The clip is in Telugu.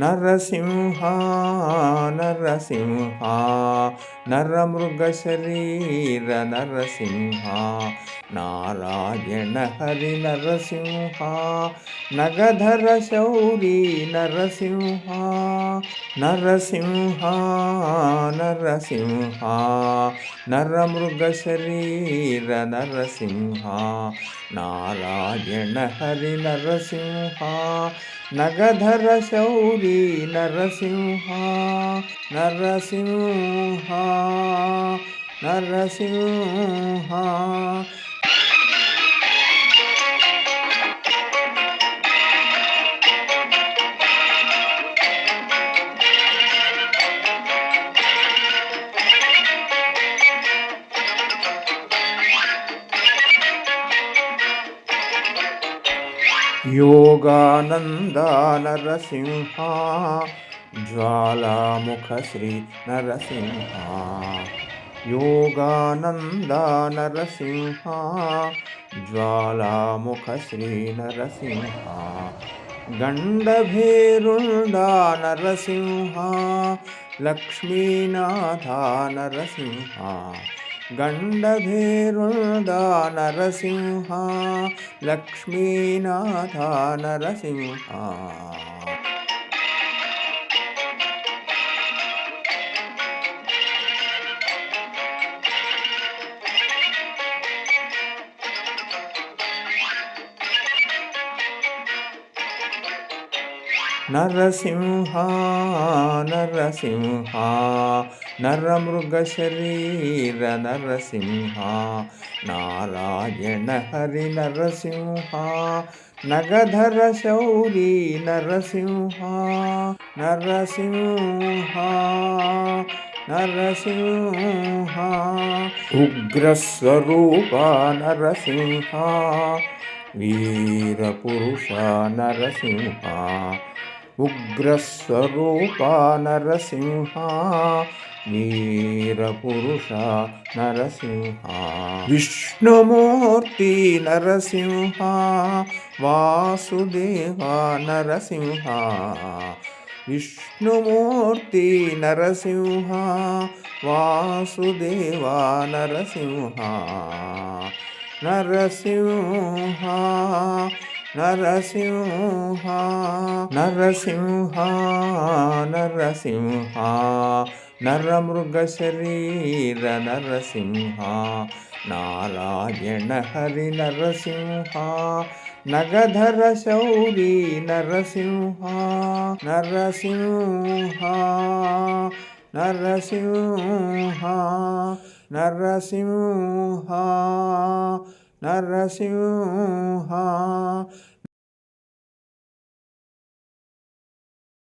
నరసింహ నరసింహ నరమృగ శరీర నరసింహ నారాయణ హరి నరసింహ నగధర శౌరీ నరసింహ నరసింహ నరసింహ నరమృగ శరీర నరసింహ నారాయణ హరి నరసింహ నగధర శౌరీ నరసింహ నరసింహ నరసింహ योगानन्दा नरसिंहा ज्वालामुखश्री नरसिंहा योगानन्दा नरसिंहा ज्वालामुखश्री नरसिंहा गण्डभेरुण्डा नरसिंहा लक्ष्मीनाथा नरसिंहा गण्डभेरुण्डा नरसिंहा लक्ष्मीनाथा नरसिंहा నరసింహ నరసింహ నరమృగ శరీర నరసింహ నారాయణ హరి నరసింహ నగధర శౌరీ నరసింహ నరసింహ నరసింహ ఉగ్రస్వరూప నరసింహ వీరపురుష నరసింహ ఉగ్రస్వరూపా నరసింహ వీరపురుష నరసింహ విష్ణుమూర్తి నరసింహ వాసుదేవ నరసింహ విష్ణుమూర్తి నరసింహ వాసుదేవ నరసింహ నరసింహ నరసింహ నరసింహ నరసింహ నరమృగ శరీర నరసింహ నారాయణ హరి నరసింహ నగధర శౌరీ నరసింహ నరసింహ నరసింహ నరసింహ నరసింహ